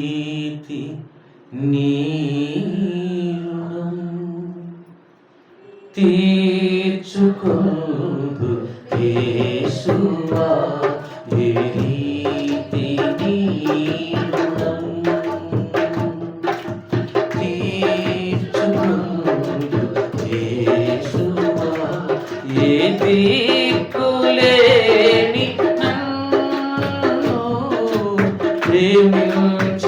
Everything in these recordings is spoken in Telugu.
నీతి నీరుణం తీర్చుకొందు యేసువా నీతి నీరుణం తీర్చుకొందు యేసువా ఏ దిక్కులేని నన్ను ప్రేమించినావయ్యా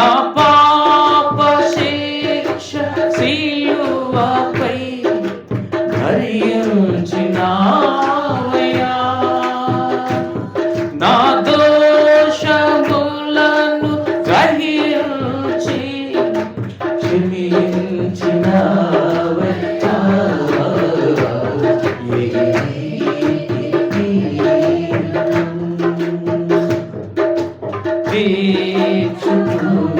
నా పాప శిక్ష సిలువపై ధరించినావయా నా దోషములను గ్రహించి క్షమించినావయా Yeah. Thank you.